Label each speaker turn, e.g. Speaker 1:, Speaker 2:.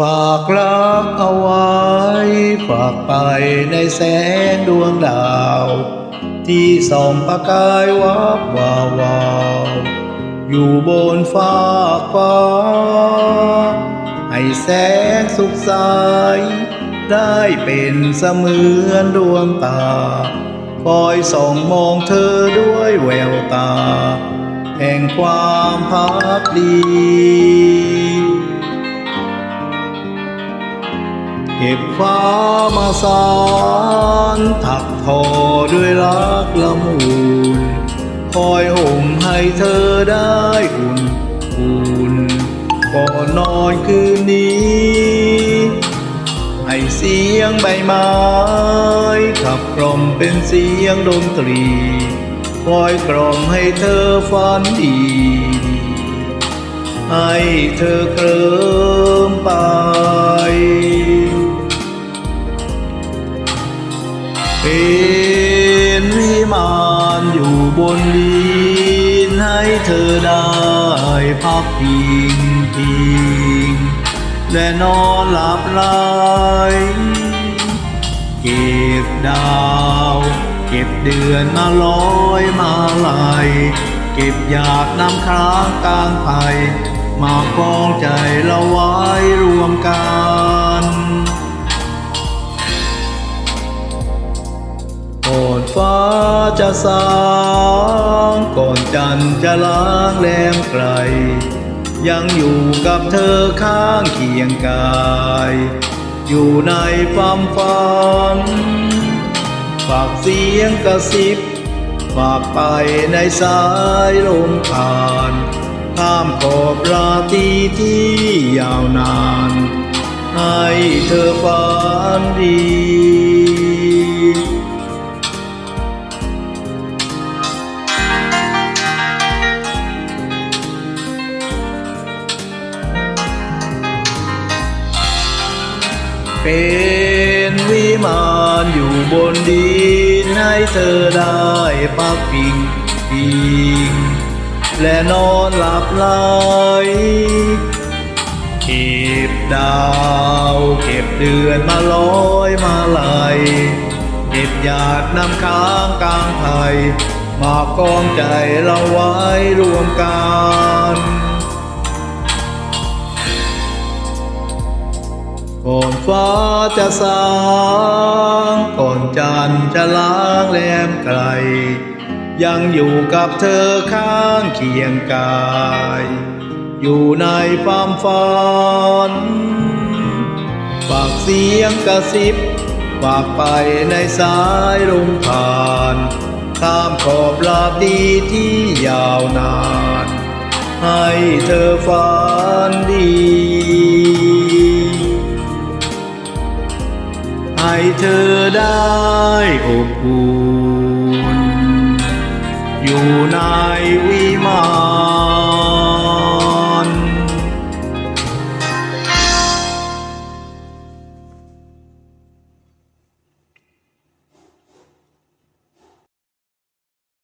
Speaker 1: ฝากรักเอาไว้ ฝากไปในแสงดวงดาว ที่ส่องประกายวับวาวาวอยู่บนฟ้าฟ้า ให้แสงสุขใสได้เป็นเสมือนดวงตา คอยส่องมองเธอด้วยแววตา แห่งความพักดี เก็บฟ้ามาสานถักทอด้วยรักละมุนคอยห่มให้เธอได้อุ่นอุ่นก่อนนอนคืนนี้ ให้เสียงใบไม้ขับกล่อมเป็นเสียงดนตรีคอยกล่อมให้เธอฝันดี ให้เธอเคลิ้มไป นให้เธอได้พักพิงพิงและนอนหลับไหลเก็บดาว เก็บเดือนมาลอยมาลายเก็บหยาดน้ำค้างกลางไผ่มากองใจเราไว้รวมกันก่อนฟ้าจะสา ก่อนจันจะล้างแรมไกล ยังอยู่กับเธอข้างเคียงกาย อยู่ในความฝัน ฝากเสียงกระซิบ ฝากไปในสายลมผ่านข้ามขอบราตรีที่ยาวนาน ให้เธอฝันดี เป็นวิมานอยู่บนดินให้เธอได้พักพิงพิงและนอนหลับไหลเก็บดาวเก็บเดือนมาลอยมาไหลเก็บหยาดน้ำค้างกลางไผ่มากองใจเราไว้รวมกัน ฟ้าจะสางก่อนจันจะล้างแรมไกล ยังอยู่กับเธอข้างเคียงกาย อยู่ในความฝันฝากเสียงกระซิบฝากไปในสายลมผ่านข้ามขอบลาตรีที่ยาวนาน ให้เธอฝันดี ให้เธอได้อบอุ่นอยู่ใน